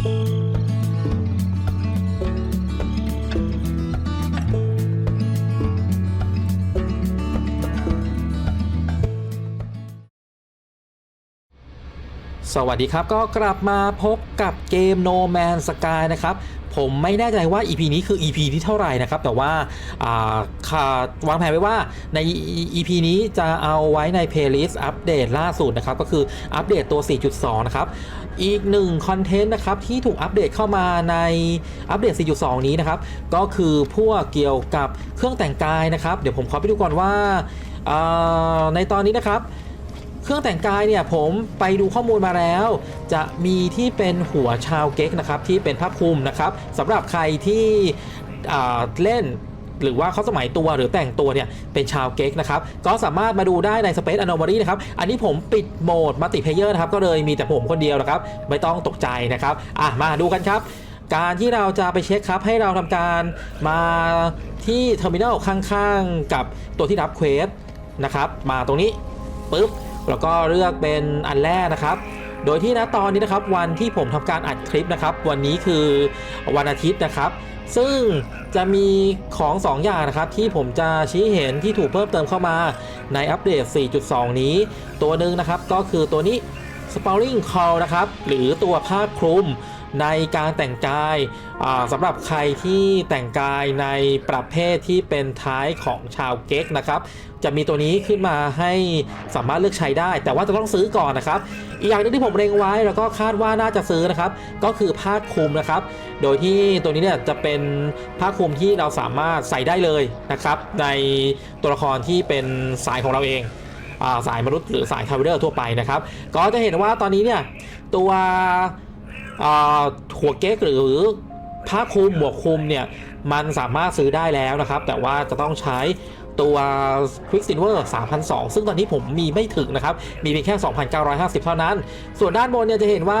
สวัสดีครับก็กลับมาพบกับเกม No Man Sky นะครับ ผมไม่แน่ใจว่า EP นี้คือ EP ที่เท่าไหร่นะครับ แต่ว่าอ่าวางแผนไว้ว่าใน EP นี้จะเอาไว้ใน playlist อัปเดตล่าสุดนะครับ ก็คืออัปเดตตัว 4.2 นะครับ อีกหนึ่งคอนเทนต์นะครับ ที่ถูกอัปเดตเข้ามาในอัปเดต 4.2 นี้นะครับ ก็คือพวกเกี่ยวกับเครื่องแต่งกายนะครับ เดี๋ยวผมขอไปดูก่อนว่าในตอนนี้นะครับ เครื่องแต่งกายเนี่ยผมไปดูข้อมูลมาแล้ว จะมีที่เป็นหัวชาวเก๊กนะครับที่เป็นผ้าคลุมนะครับสำหรับใครที่เล่นหรือว่าเขาสมัยตัวหรือแต่งตัวเนี่ยเป็นชาวเก๊กนะครับ ก็สามารถมาดูได้ใน Space Anomaly นะครับ อันนี้ผมปิดโหมดมัลติเพเยอร์นะครับ ก็เลยมีแต่ผมคนเดียวนะครับ ไม่ต้องตกใจนะครับ อะ มาดูกันครับ การที่เราจะไปเช็คครับให้เราทำการมาที่เทอร์มินอลข้างๆ กับตัวที่รับเควสนะครับ มาตรงนี้ปุ๊บ แล้วก็เลือกเป็นอันแรกนะครับ โดยที่ณตอนนี้นะครับวันที่ผมทำการอัดคลิปนะครับ วันนี้คือวันอาทิตย์นะครับ ซึ่งจะมีของ 2 อย่างนะครับ ที่ผมจะชี้เห็นที่ถูกเพิ่มเติมเข้ามาในอัปเดต 4.2 นี้ ตัวหนึ่งนะครับก็คือตัวนี้ Spouring Call นะครับ หรือตัวผ้าคลุม ในการแต่งกายสำหรับใครที่แต่งกายในประเภทที่เป็นท้ายของชาวเก๊กนะครับจะมีตัวนี้ขึ้นมาให้สามารถเลือกใช้ได้ แต่ว่าจะต้องซื้อก่อนนะครับ อีกอย่างหนึงที่ผมเล็งไว้แล้วก็คาดว่าน่าจะซื้อนะครับ ก็คือผ้าคลุมนะครับ โดยที่ตัวนี้เนี่ยจะเป็นผ้าคลุมที่เราสามารถใส่ได้เลยนะครับ ในตัวละครที่เป็นสายของเราเองอสายมนุษย์หรือสายคาร์บิเดอร์ทั่วไปนะครับ ก็จะเห็นว่าตอนนี้เนี่ยตัว หัวเก๊กหรือผ้าคลุมหมวกคลุมเนี่ยมันสามารถซื้อได้แล้วนะครับ แต่ว่าจะต้องใช้ตัว Quick Silver 3,002 ซึ่งตอนนี้ผมมีไม่ถึงนะครับ มีเพียงแค่ 2,950 เท่านั้น ส่วนด้านบนเนี่ยจะเห็นว่า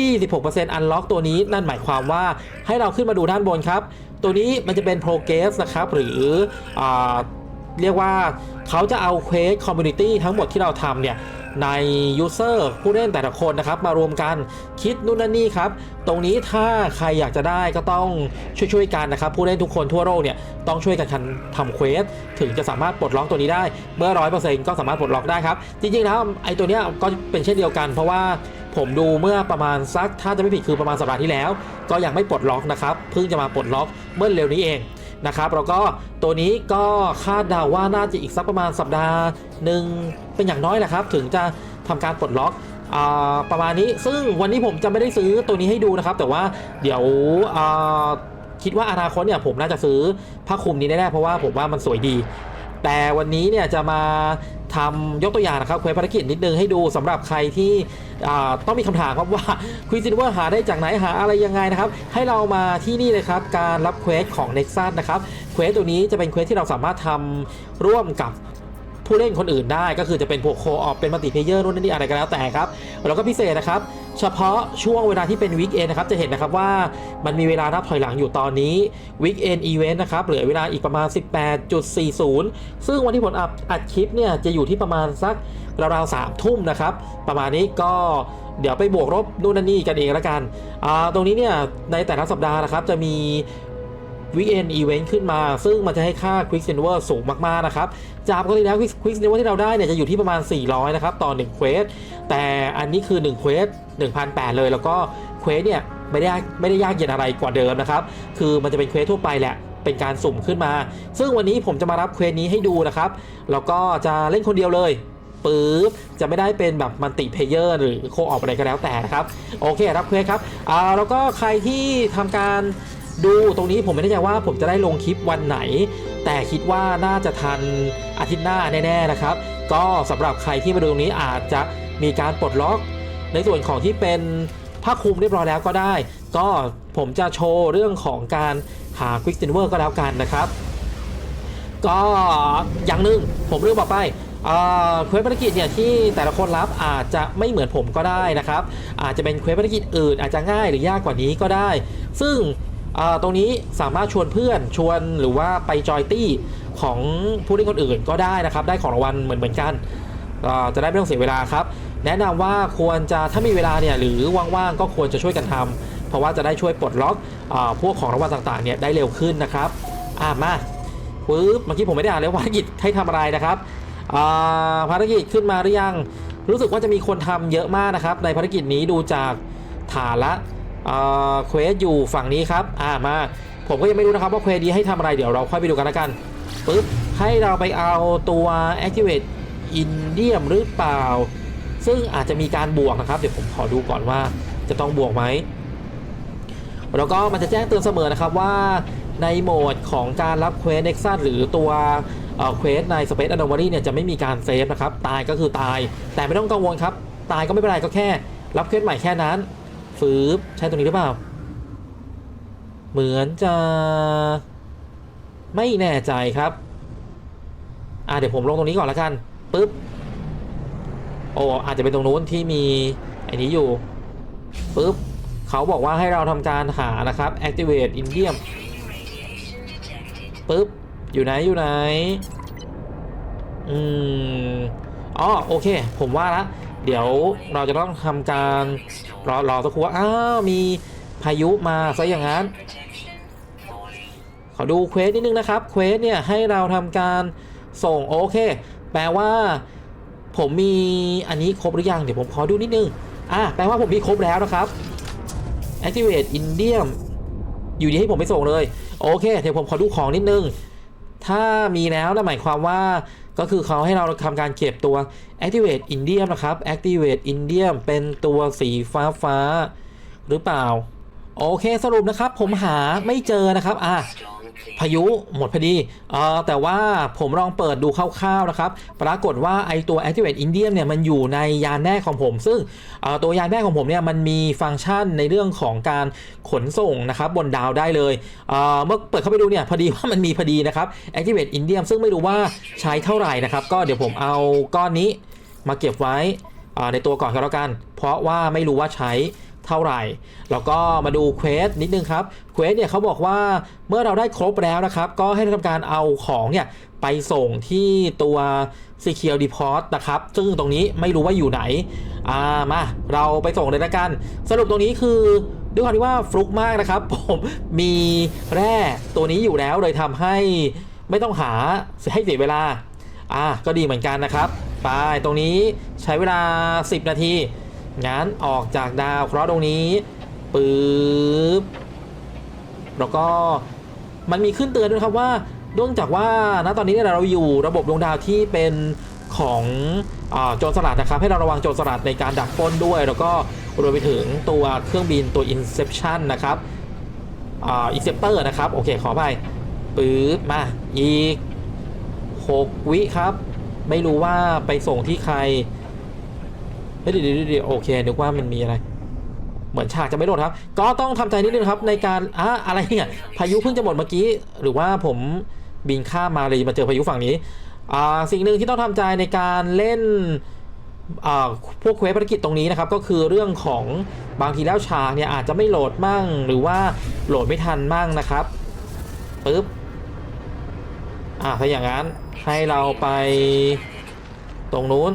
26% Unlock ตัวนี้นั่นหมายความว่าให้เราขึ้นมาดูด้านบนครับ ตัวนี้มันจะเป็น Progress นะครับ หรืออ เรียกว่าเขาจะเอาเควสคอมมูนิตี้ทั้งหมดที่เราทำเนี่ยในยูเซอร์ผู้เล่นแต่ละคนนะครับ มารวมกันคิดนู่นนั่นนี่ครับ ตรงนี้ถ้าใครอยากจะได้ก็ต้องช่วยๆกันนะครับ ผู้เล่นทุกคนทั่วโลกเนี่ยต้องช่วยกันทำเควสถึงจะสามารถปลดล็อกตัวนี้ได้ เมื่อร้อยเปอร์เซ็นต์ก็สามารถปลดล็อกได้ครับ จริงๆแล้วไอ้ตัวเนี้ยก็เป็นเช่นเดียวกัน เพราะว่าผมดูเมื่อประมาณสักถ้าจะไม่ผิดคือประมาณสัปดาห์ที่แล้ว ก็ยังไม่ปลดล็อกนะครับเพิ่งจะมาปลดล็อกเมื่อเร็วนี้เอง นะครับแล้วก็ตัวนี้ก็คาดเดาว่าน่าจะอีกสักประมาณสัปดาห์หนึ่งเป็นอย่างน้อยแหละครับ ถึงจะทำการปลดล็อกอประมาณนี้ซึ่งวันนี้ผมจะไม่ได้ซื้อตัวนี้ให้ดูนะครับ แต่ว่าเดี๋ยวคิดว่าอนาคตเนี่ยผมน่าจะซื้อผ้าคลุมนี้แน่ๆเพราะว่าผมว่ามันสวยดี แต่วันนี้เนี่ยจะมา ทำยกตัวอย่างนะครับเควสภารกิจนิดนึงให้ดูสำหรับใครที่ต้องมีคำถามครับว่าควิซินเวอร์หาได้จากไหนหาอะไรยังไงนะครับ ให้เรามาที่นี่เลยครับ การรับเควสของ Nexus นะครับเควสตัวนี้จะเป็นเควสที่เราสามารถทำร่วมกับผู้เล่นคนอื่นได้ก็คือจะเป็นพวกโคออฟเป็นมัลติเพเยอร์นู่นนี่อะไรก็แล้วแต่ครับ แล้วก็พิเศษนะครับ เฉพาะช่วงเวลาที่เป็นวีคเอนนะครับจะเห็นนะครับว่ามันมีเวลานับถอยหลังอยู่ตอนนี้วีคเอนอีเวนต์นะครับเหลือเวลาอีกประมาณ 18.40 ซึ่งวันที่ผมอัดอัดคลิปเนี่ยจะอยู่ที่ประมาณสักราวๆสามทุ่มนะครับ ประมาณนี้ก็เดี๋ยวไปบวกลบนู่นนั่นนี่กันเองละกัน ตรงนี้เนี่ยในแต่ละสัปดาห์นะครับจะมี วีเอนอีเวนต์ขึ้นมา ซึ่งมันจะให้ค่า Quick Silver สูงมากๆนะครับ จากปกติแล้ว Quick Silver ที่เราได้เนี่ยจะอยู่ที่ประมาณ 400 นะครับ ต่อ1เควสแต่อันนี้คือ1เควส1,800 เลย แล้วก็เควสเนี่ยไม่ได้ไม่ได้ยากเย็นอะไรกว่าเดิมนะครับ คือมันจะเป็นเควสทั่วไปแหละเป็นการสุ่มขึ้นมา ซึ่งวันนี้ผมจะมารับเควสนี้ให้ดูนะครับ แล้วก็จะเล่นคนเดียวเลยปึ๊บจะไม่ได้เป็นแบบมัลติเพเยอร์หรือโคออปอะไรก็แล้วแต่นะครับ โอเครับเควสครับอ่าแล้วก็ใครที่ทำการ ดูตรงนี้ผมไม่แน่ใจว่าผมจะได้ลงคลิปวันไหน แต่คิดว่าน่าจะทันอาทิตย์หน้าแน่ๆนะครับ ก็สำหรับใครที่มาดูตรงนี้อาจจะมีการปลดล็อก ในส่วนของที่เป็นผ้าคลุมเรียบร้อยแล้วก็ได้ ก็ผมจะโชว์เรื่องของการหา Quick Silver ก็แล้วกันนะครับ ก็อย่างหนึ่งผมเรื่องบอกไปเอ่อเควสภารกิจเนี่ยที่แต่ละคนรับอาจจะไม่เหมือนผมก็ได้นะครับ อาจจะเป็นเควสภารกิจอื่นอาจจะง่ายหรือยากกว่านี้ก็ได้ ซึ่ง ตรงนี้สามารถชวนเพื่อนชวนหรือว่าไปจอยตี้ของผู้เล่นคนอื่นก็ได้นะครับ ได้ของรางวัลเหมือนเหมือนกันจะได้ไม่ต้องเสียเวลาครับ แนะนำว่าควรจะถ้ามีเวลาเนี่ยหรือว่างๆก็ควรจะช่วยกันทำเพราะว่าจะได้ช่วยปลดล็อกอพวกของรางวัลต่างๆเนี่ยได้เร็วขึ้นนะครับอะมาปึ๊บเมื่อกี้ผมไม่ได้อ่านเลยว่าภารกิจให้ทำอะไรนะครับภารกิจขึ้นมาหรือยัง รู้สึกว่าจะมีคนทำเยอะมากนะครับ ในภารกิจนี้ดูจากฐานละ เควสอยู่ฝั่งนี้ครับ อ่ามา ผมก็ยังไม่รู้นะครับว่าเควสนี้ให้ทำอะไรเดี๋ยวเราค่อยไปดูกันล้วกันปึ๊บให้เราไปเอาตัว activate indium หรือเปล่า ซึ่งอาจจะมีการบวกนะครับ เดี๋ยวผมขอดูก่อนว่าจะต้องบวกไหมแล้วก็มันจะแจ้งเตือนเสมอนะครับว่าในโหมดของการรับเควสเน็กซัสหรือตัวเอ่อเควสใน Space Anomaly เนี่ยจะไม่มีการเซฟนะครับ ตายก็คือตาย แต่ไม่ต้องกังวลครับ ตายก็ไม่เป็นไรก็แค่ รับเควสใหม่แค่นั้น ฟืบใช่ตรงนี้หรือเปล่า เหมือนจะไม่แน่ใจครับ อ่าเดี๋ยวผมลงตรงนี้ก่อนละกันปึ๊บ โอ้อาจจะเป็นตรงนู้นที่มีไอ้นี้อยู่ปึ๊บเขาบอกว่าให้เราทำการหานะครับ activate indium ปึ๊บ อยู่ไหนอยู่ไหน อืม อ๋อ โอเค ผมว่าละ เดี๋ยวเราจะต้องทำการรอรอสักครู่ว่าอ้าวมีพายุมาซะอย่างนั้น ขอดูเควสนิดนึงนะครับเควสเนี่ยให้เราทำการส่งโอเค แปลว่า ผมมีอันนี้ครบหรือยังเดี๋ยวผมขอดูนิดนึงอะแปลว่าผมมีครบแล้วนะครับ activate indium อยู่ดีให้ผมไปส่งเลย โอเค เดี๋ยวผมขอดูของนิดนึง ถ้ามีแล้วนะหมายความว่า ก็คือเขาให้เราทำการเก็บตัว activate indium นะครับ activate indium เป็นตัวสีฟ้าฟ้าๆหรือเปล่า โอเคสรุปนะครับ ผมหาไม่เจอนะครับ อะ พายุหมดพอดีเออแต่ว่าผมลองเปิดดูคร่าวๆนะครับ ปรากฏว่าไอตัว Activate Indium เนี่ยมันอยู่ในยานแม่ของผม ซึ่งตัวยานแม่ของผมเนี่ยมันมีฟังก์ชันในเรื่องของการขนส่งนะครับบนดาวได้เลยเเมื่อเปิดเข้าไปดูเนี่ยพอดีว่ามันมีพอดีนะครับ Activate Indium ซึ่งไม่รู้ว่าใช้เท่าไหร่นะครับ ก็เดี๋ยวผมเอาก้อนนี้มาเก็บไว้ในตัวก่อนก็แล้วกัน เพราะว่าไม่รู้ว่าใช้ ท่าไหร่ แล้วก็มาดูเควสนิดนึงครับเควสเนี่ยเขาบอกว่าเมื่อเราได้ครบแล้วนะครับ ก็ให้ทำการเอาของเนี่ยไปส่งที่ตัว Secure Depot นะครับ ซึ่งตรงนี้ไม่รู้ว่าอยู่ไหน อ่า มา เราไปส่งเลยละกัน สรุปตรงนี้คือด้วยความที่ว่าฟลุกมากนะครับ ผมมีแร่ตัวนี้อยู่แล้วเลยทำให้ไม่ต้องหาให้เสียเวลา อ่า ก็ดีเหมือนกันนะครับ ไป ตรงนี้ใช้เวลา 10 นาที งั้นออกจากดาวเคราะห์ตรงนี้ปึ๊บแล้วก็มันมีขึ้นเตือนด้วยครับว่าเนื่องจากว่าณตอนนี้เราอยู่ระบบดวงดาวที่เป็นของอโจรสลัดนะครับ ให้เราระวังโจรสลัดในการดักปล้นด้วย แล้วก็รวมไปถึงตัวเครื่องบินตัว Inception นะครับอ่า Inceptor นะครับ โอเค ขอไปปึ๊บมา อีก 6 วิครับ ไม่รู้ว่าไปส่งที่ใคร เฮ้ยเดี๋ยวเดี๋ยวโอเคนึกว่ามันมีอะไร เหมือนฉากจะไม่โดนครับ ก็ต้องทำใจนิดนึงครับ ในการอะอะไรเนี่ยพายุเพิ่งจะหมดเมื่อกี้ หรือว่าผมบินข้ามมาเลยมาเจอพายุฝั่งนี้อ่าสิ่งหนึ่งที่ต้องทำใจในการเล่นอ่าพวกเควสภารกิจตรงนี้นะครับ ก็คือเรื่องของบางทีแล้วฉากเนี่ยอาจจะไม่โหลดมั่ง หรือว่าโหลดไม่ทันมั่งนะครับปึ๊บอ่าถ้าอย่างนั้นให้เราไปตรงนู้น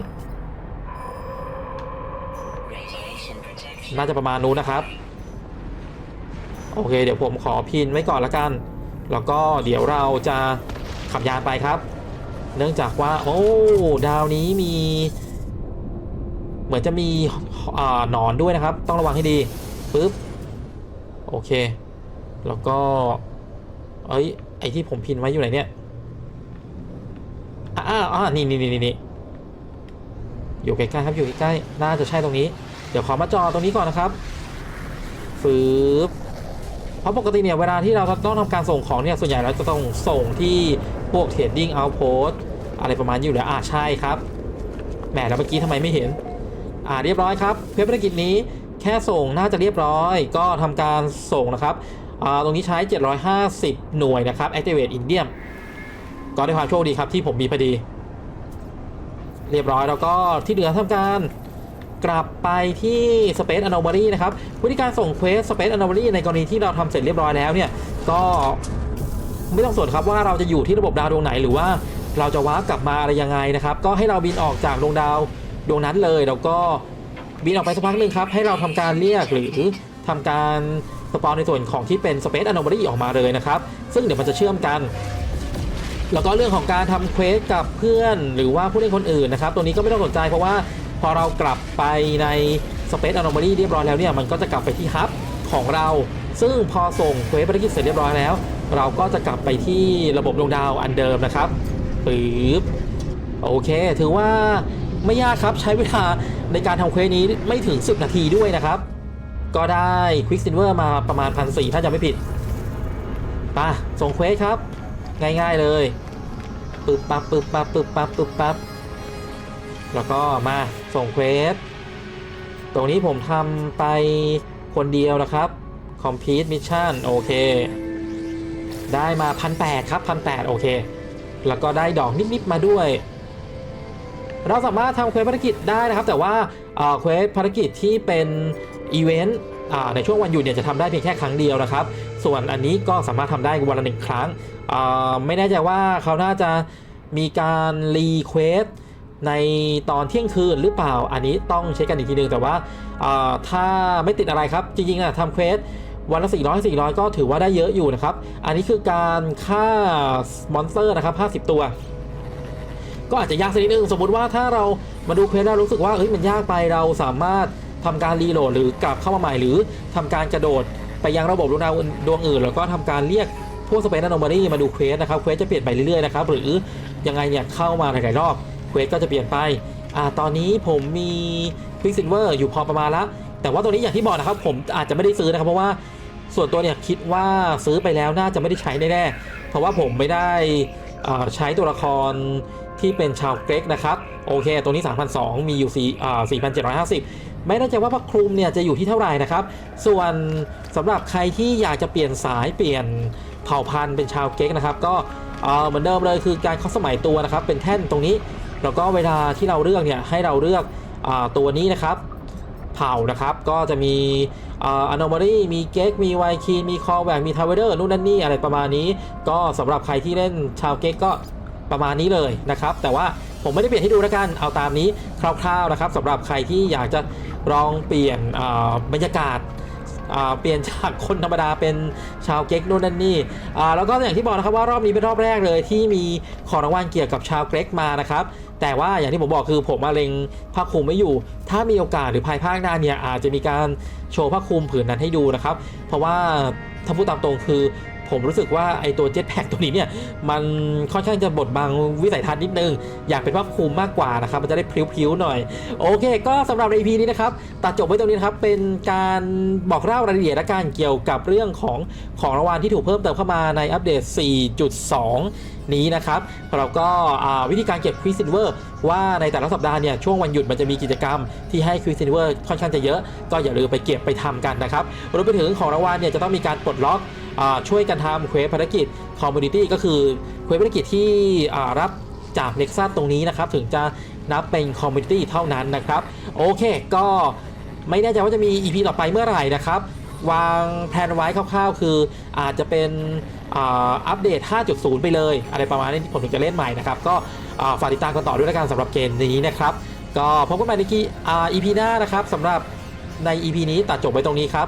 น่าจะประมาณนู้นนะครับ โอเค เดี๋ยวผมขอพินไว้ก่อนละกัน แล้วก็เดี๋ยวเราจะขับยานไปครับ เนื่องจากว่า โอ้ ดาวนี้มี เหมือนจะมีหนอนด้วยนะครับ ต้องระวังให้ดีปึ๊บโอเค แล้วก็ เอ้ย ไอที่ผมพินไว้อยู่ไหนเนี่ยอ่าอ่านี่นี่นี่นี่อยู่ใกล้ๆครับ อยู่ใกล้ๆน่าจะใช่ตรงนี้ ดี๋ยวขอมาจอตรงนี้ก่อนนะครับฟืบเพราะปกติเนี่ยเวลาที่เราต้องทำการส่งของเนี่ยส่วนใหญ่เราจะต้องส่งที่พวก trading outpost อะไรประมาณนี้อยู่แล้วอ่าใช่ครับแหมแล้วเมื่อกี้ทำไมไม่เห็น อ่าเรียบร้อยครับ เพื่อภารกิจนี้แค่ส่งน่าจะเรียบร้อย ก็ทำการส่งนะครับอ่าตรงนี้ใช้ 750 หน่วยนะครับ activate indium ก็ได้ความโชคดีครับที่ผมมีพอดี เรียบร้อยแล้วก็ที่เหลือทำการ กลับไปที่ Space Anomaly นะครับวิธีการส่งเควส Space Anomaly ในกรณีที่เราทำเสร็จเรียบร้อยแล้วเนี่ยก็ไม่ต้องสนครับว่าเราจะอยู่ที่ระบบดาวดวงไหนหรือว่าเราจะว้าร์ปกลับมาอะไรยังไงนะครับ ก็ให้เราบินออกจากดวงดาวดวงนั้นเลยแล้วก็บินออกไปสักพักหนึ่งครับ ให้เราทำการเรียกหรือทำการสปอนในส่วนของที่เป็น Space Anomaly ออกมาเลยนะครับ ซึ่งเดี๋ยวมันจะเชื่อมกัน แล้วก็เรื่องของการทำเควสกับเพื่อนหรือว่าผู้เล่นคนอื่นนะครับ ตัวนี้ก็ไม่ต้องสนใจเพราะว่า พอเรากลับไปใน Space Anomaly เรียบร้อยแล้วเนี่ยมันก็จะกลับไปที่ฮับของเรา ซึ่งพอส่งเควสภารกิจเสร็จเรียบร้อยแล้ว เราก็จะกลับไปที่ระบบดวงดาวอันเดิมนะครับปึ๊บโอเค ถือว่าไม่ยากครับใช้เวลาในการทำเควสนี้ไม่ถึง 10 นาทีด้วยนะครับ ก็ได้ควิกซินเวอร์มาประมาณพันสี่ถ้าจะไม่ผิดไปะส่งเควสครับ ง่ายๆเลยปึ๊บปั๊บปึ๊บปั๊บปึ๊บปั๊บปึ๊บปั๊บ แล้วก็มาส่งเควส ตรงนี้ผมทำไปคนเดียวนะครับ complete mission โอเค ได้มาพันแครับพันแโอเค แล้วก็ได้ดอกนิด ๆ มาด้วย เราสามารถทำเควสภารกิจได้นะครับ แต่ว่าเควสภารกิจที่เป็นอีเวนต์ในช่วงวันหยุดเนี่ยจะทำได้เพียงแค่ครั้งเดียวนะครับ ส่วนอันนี้ก็สามารถทำได้วันละหนึ่งครั้ง ไม่แน่ใจว่าเขาน่าจะมีการรีเควส ในตอนเที่ยงคืนหรือเปล่า อันนี้ต้องเช็คกันอีกทีนึงแต่ว่าถ้าไม่ติดอะไรครับ จริงๆนะทำเควสวันละ400 400 ก็ถือว่าได้เยอะอยู่นะครับ อันนี้คือการฆ่ามอนสเตอร์นะครับ 50 ตัว ก็อาจจะยากสักนิดนึง สมมติว่าถ้าเรามาดูเควสแล้วรู้สึกว่าเฮ้ยมันยากไปเราสามารถทำการรีโหลดหรือกลับเข้ามาใหม่หรือทำการกระโดดไปยังระบบดวงดาวดวงอื่น แล้วก็ทำการเรียกพวกสเปน a นม a รีมาดูเควสนะครับเควสจะเปลี่ยนไปเรื่อยๆนะครับหรือยังไงเนี่ยเข้ามาหลายๆรอบ เควสก็จะเปลี่ยนไปอ่าตอนนี้ผมมีควิกซินเวอร์อยู่พอประมาณละแต่ว่าตัวนี้อย่างที่บอกนะครับผมอาจจะไม่ได้ซื้อนะครับเพราะว่าส่วนตัวเนี่ยคิดว่าซื้อไปแล้วน่าจะไม่ได้ใช้แน่ๆเพราะว่าผมไม่ได้อ่าใช้ตัวละครที่เป็นชาวเกรกนะครับโอเค ตัวนี้3,200มีอยู่4อ่า4,750 ไม่แน่ใจว่าพระคลุมเนี่ยจะอยู่ที่เท่าไหร่นะครับ ส่วนสำหรับใครที่อยากจะเปลี่ยนสายเปลี่ยนเผ่าพันธุ์เป็นชาวเกรกนะครับ ก็เอ่อเหมือนเดิมเลยคือการเข้าสมัยตัวนะครับ เป็นแท่นตรงนี้ แล้วก็เวลาที่เราเลือกเนี่ยให้เราเลือกอตัวนี้นะครับเผ่านะครับก็จะมีอันโนมารีมีเก๊กมีไวคีมีคอแวกมีทาวเวอร์นู่นนั่นนี่อะไรประมาณนี้ ก็สำหรับใครที่เล่นชาวเก๊กก็ประมาณนี้เลยนะครับ แต่ว่าผมไม่ได้เปลี่ยนให้ดูแล้วกันเอาตามนี้คร่าวๆนะครับสำหรับใครที่อยากจะลองเปลี่ยนบรรยากาศ เปลี่ยนจากคนธรรมดาเป็นชาวเก๊กนู่นนั่นนี่แล้วก็อย่างที่บอกนะครับว่ารอบนี้เป็นรอบแรกเลยที่มีของรางวัลเกี่ยวกับชาวเก๊กมานะครับแต่ว่าอย่างที่ผมบอกคือผมมาเล็งผ้าคลุมไม่อยู่ ถ้ามีโอกาสหรือภายภาคหน้าเนี่ยอาจจะมีการโชว์ผ้าคลุมผืนนั้นให้ดูนะครับ เพราะว่าถ้าพูดตามตรงคือ ผมรู้สึกว่าไอตัวเจ็ตแพ็กตัวนี้เนี่ยมันค่อนข้างจะบดบังวิสัยทัศน์นิดนึง อยากเป็นผ้าคลุมมากกว่านะครับมันจะได้พลิ้วๆหน่อย โอเค ก็สำหรับใน EP นี้นะครับตัดจบไว้ตรงนี้นะครับเป็นการบอกเล่ารายละเอียดและการเกี่ยวกับเรื่องของของรางวัลที่ถูกเพิ่มเติมเข้ามาในอัปเดต 4.2นี้นะครับเราก็วิธีการเก็บควิซินเวอร์ว่าในแต่ละสัปดาห์เนี่ยช่วงวันหยุดมันจะมีกิจกรรมที่ให้ควิซินเวอร์ค่อนข้างจะเยอะ ก็อย่าลืมไปเก็บไปทำกันนะครับรวมไปถึงของรางวัลเนี่ยจะต้องมีการปลดล็อก ช่วยกันทำเควสภารกิจคอมมูนิตี้ก็คือเควสภารกิจที่รับจาก n e x u s ตรงนี้นะครับ ถึงจะนับเป็นคอมมูนิตี้เท่านั้นนะครับ โอเค ก็ไม่แน่ใจว่าจะมี EP ต่อไปเมื่อไหร่นะครับ วางแผนไว้คร่าวๆ คืออาจจะเป็นอัปเดต 5.0 ไปเลย อะไรประมาณนี้ผมถึงจะเล่นใหม่นะครับ ก็ฝากติดตามกันต่อด้วยแล้วกันสำหรับเกมนี้นะครับ ก็พบกันใหม่ในกีอ่า EP หน้านะครับสำหรับใน EP นี้ตัดจบไว้ตรงนี้ครับ